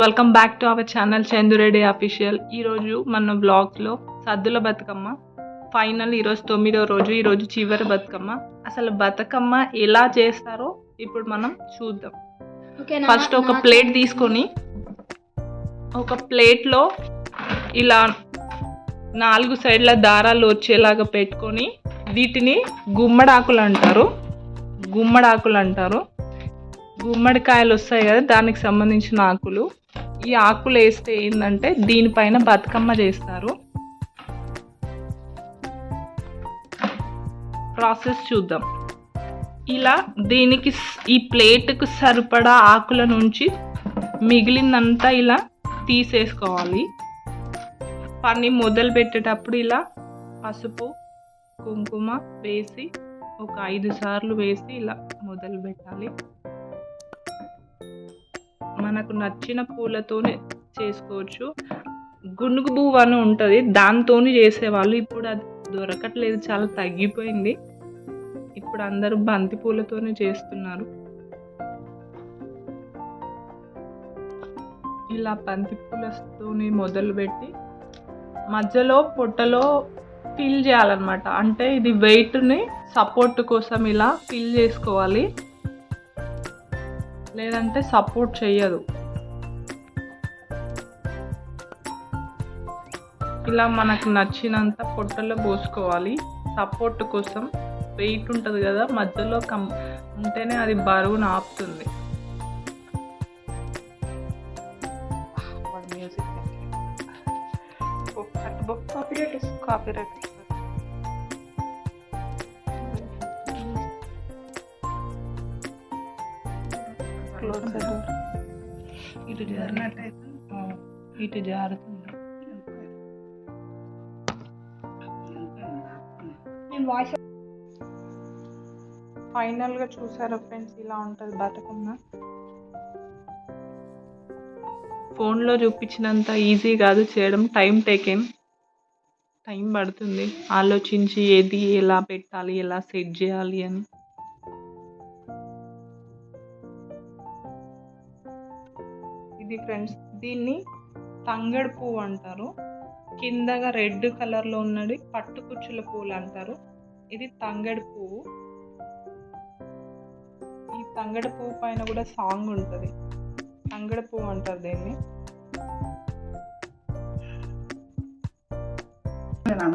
Welcome back to our channel Chandureddy official ఈరోజు మన బ్లాగ్లో సద్దుల బతుకమ్మ. ఫైనల్ ఈరోజు తొమ్మిదో రోజు ఈరోజు చివరి బతుకమ్మ. అసలు బతుకమ్మ ఎలా చేస్తారో ఇప్పుడు మనం చూద్దాం? ఫస్ట్ ఒక ప్లేట్ తీసుకొని ఒక ప్లేట్లో ఇలా నాలుగు సైడ్ల దారాలు వచ్చేలాగా పెట్టుకొని వీటిని గుమ్మడాకులు అంటారు. గుమ్మడాకులు అంటారు. గుమ్మడికాయలు వస్తాయి కదా దానికి సంబంధించిన ఆకులు. ఈ ఆకులు వేస్తే ఏంటంటే దీనిపైన బతుకమ్మ చేస్తారు. ప్రాసెస్ చూద్దాం. ఇలా దీనికి ఈ ప్లేట్కు సరిపడా ఆకుల నుంచి మిగిలిందంతా ఇలా తీసేసుకోవాలి. పని మొదలు పెట్టేటప్పుడు ఇలా పసుపు కుంకుమ వేసి ఒక ఐదు సార్లు వేసి ఇలా మొదలు పెట్టాలి మనకు నచ్చిన పూలతోనే చేసుకోవచ్చు. గునుగు పువ్వు అని ఉంటుంది దాంతోని చేసేవాళ్ళు. ఇప్పుడు అది దొరకట్లేదు చాలా తగ్గిపోయింది. ఇప్పుడు అందరూ బంతి పూలతోనే చేస్తున్నారు. ఇలా బంతి పూలతోని మొదలుపెట్టి మధ్యలో పొట్టలో ఫిల్ చేయాలన్నమాట. అంటే ఇది వెయిట్ని సపోర్ట్ కోసం ఇలా ఫిల్ చేసుకోవాలి. లేదంటే సపోర్ట్ చెయ్యదు ఇలా మనకు నచ్చినంత పొట్టలో పోసుకోవాలి సపోర్ట్ కోసం వెయిట్ ఉంటుంది కదా మధ్యలో కం ఉంటేనే అది బరువును ఆపుతుంది మ్యూజిక్ Copyright కాపీరైట్ క్లోజ్ ఇటు జారినట్టయితే ఇటు జారుతుంది నేను వాయిస్ ఫైనల్గా చూసారా ఫ్రెండ్స్ ఇలా ఉంటుంది బతుకమ్మ? ఫోన్లో చూపించినంత ఈజీ కాదు చేయడం టైం టేకెన్ టైం పడుతుంది. ఆలోచించి ఏది ఎలా పెట్టాలి ఎలా సెట్ చేయాలి అని. ఇది ఫ్రెండ్స్ దీన్ని తంగడు పువ్వు అంటారు. కిందగా రెడ్ కలర్లో ఉన్నది పట్టు కుచ్చుల పువ్వులు అంటారు. ఇది తంగడు పువ్వు. ఈ తంగడు పువ్వు పైన కూడా సాంగ్ ఉంటుంది. తంగడ పువ్వు అంటారు దీన్ని.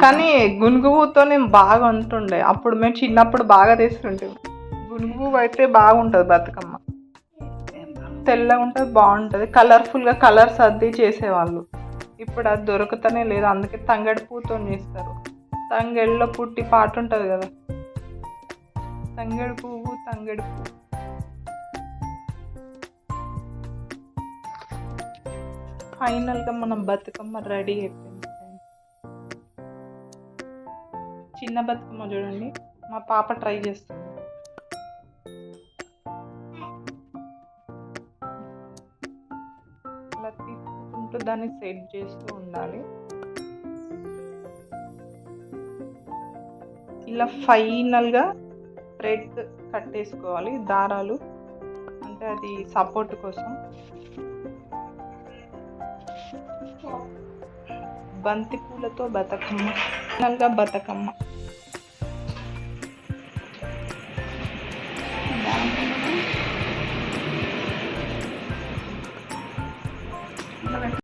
కానీ గునుగు బాగా ఉంటుండే అప్పుడు మేము చిన్నప్పుడు బాగా తెస్తుంటే గునుగు అయితే బాగుంటుంది బతుకమ్మ. తెల్లగా ఉంటుంది బాగుంటుంది. కలర్ఫుల్గా కలర్స్ అద్దీ చేసేవాళ్ళు. ఇప్పుడు అది దొరకతనే లేదు అందుకే తంగడి పూతో చేస్తారు. తంగడిలో పుట్టి పాట ఉంటుంది కదా. తంగడి పువ్వు తంగడి పువ్వు. ఫైనల్గా మనం బతుకమ్మ రెడీ అయిపోయింది చిన్న బతుకమ్మ చూడండి. మా పాప ట్రై చేస్తుంది. తీసుకుంటూ దాన్ని సెట్ చేస్తూ ఉండాలి. ఇలా ఫైనల్గా థ్రెడ్ కట్టేసుకోవాలి దారాలు. అంటే అది సపోర్ట్ కోసం. బంతి పూలతో బతుకమ్మ. ఫైనల్గా బతుకమ్మ.